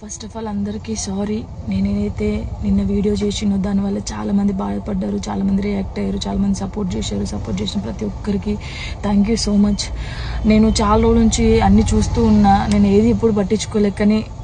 First of all అందరికీ sorry నేనేదైతే నిన్న వీడియో చేసినో దానివల్ల చాలామంది బాధపడ్డారు చాలామంది రియాక్ట్ అయ్యారు చాలామంది సపోర్ట్ చేశారు సపోర్ట్ చేసిన ప్రతి ఒక్కరికి థ్యాంక్ యూ సో మచ్ నేను చాలా రోజుల నుంచి అన్ని చూస్తూ ఉన్నా నేను ఏది ఇప్పుడు పట్టించుకోలేకని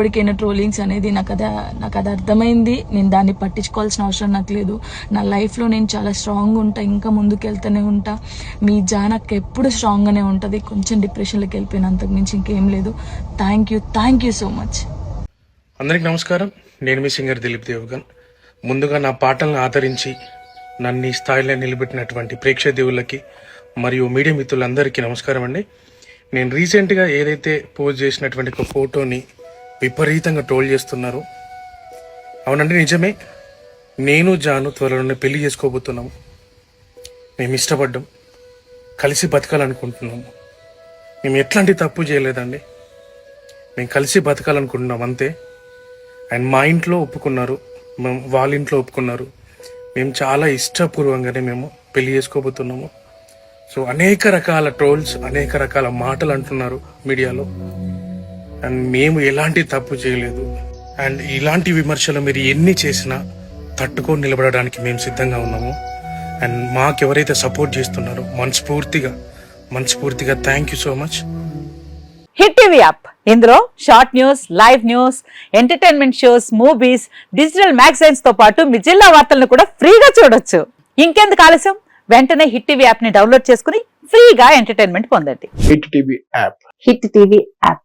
ఎప్పటికైనా ట్రోలింగ్స్ అనేది నాకు అది నాకు అది అర్థమైంది. నేను దాన్ని పట్టించుకోవాల్సిన అవసరం నాకు లేదు. నా లైఫ్లో నేను చాలా స్ట్రాంగ్ ఉంటా. ఇంకా ముందుకు వెళ్తూనే ఉంటా. మీ జానక్ ఎప్పుడు స్ట్రాంగ్గానే ఉంటుంది. కొంచెం డిప్రెషన్లోకి వెళ్ళిపోయిన అంతకు మించి ఇంకేం లేదు. Thank you thank you so much. అందరికి నమస్కారం. నేను మీ సింగర్ దిలీప్ దేవగన్. ముందుగా నా పాటలను ఆదరించి నన్ను ఈ స్థాయిలో నిలబెట్టినటువంటి ప్రేక్షక దేవుళ్ళకి మరియు మీడియా మిత్రులందరికీ నమస్కారం అండి. నేను రీసెంట్గా ఏదైతే పోస్ట్ చేసినటువంటి ఒక ఫోటోని విపరీతంగా ట్రోల్ చేస్తున్నారు. అవునండి నిజమే. నేను జాను త్వరలోనే పెళ్ళి చేసుకోబోతున్నాము. మేము ఇష్టపడ్డాం. కలిసి బతకాలనుకుంటున్నాము. మేము ఎట్లాంటి తప్పు చేయలేదండి. మేము కలిసి బతకాలనుకుంటున్నాం అంతే. అండ్ మా ఇంట్లో ఒప్పుకున్నారు. మేము వాళ్ళ ఇంట్లో ఒప్పుకున్నారు. మేము చాలా ఇష్టపూర్వంగానే మేము పెళ్ళి చేసుకోబోతున్నాము. సో అనేక రకాల ట్రోల్స్ అనేక రకాల మాటలు అంటున్నారు మీడియాలో. అండ్ మేము ఎలాంటి తప్పు చేయలేదు. అండ్ ఇలాంటి విమర్శలు మీరు ఎన్ని చేసినా తట్టుకొని నిలబడడానికి మేము సిద్ధంగా ఉన్నాము. అండ్ మాకు ఎవరైతే సపోర్ట్ చేస్తున్నారో మనస్ఫూర్తిగా మనస్ఫూర్తిగా thank you so much hit TV app. ఇందులో short news live news entertainment shows movies digital మ్యాగజైన్స్తో పాటు మీ జిల్లా వార్తలను కూడా ఫ్రీగా చూడొచ్చు. ఇంకెందుకు ఆలస్యం? వెంటనే హిట్ టీవీ యాప్ని డౌన్లోడ్ చేసుకుని ఫ్రీగా ఎంటర్టైన్మెంట్ పొందండి. Hit TV app. Hit TV app.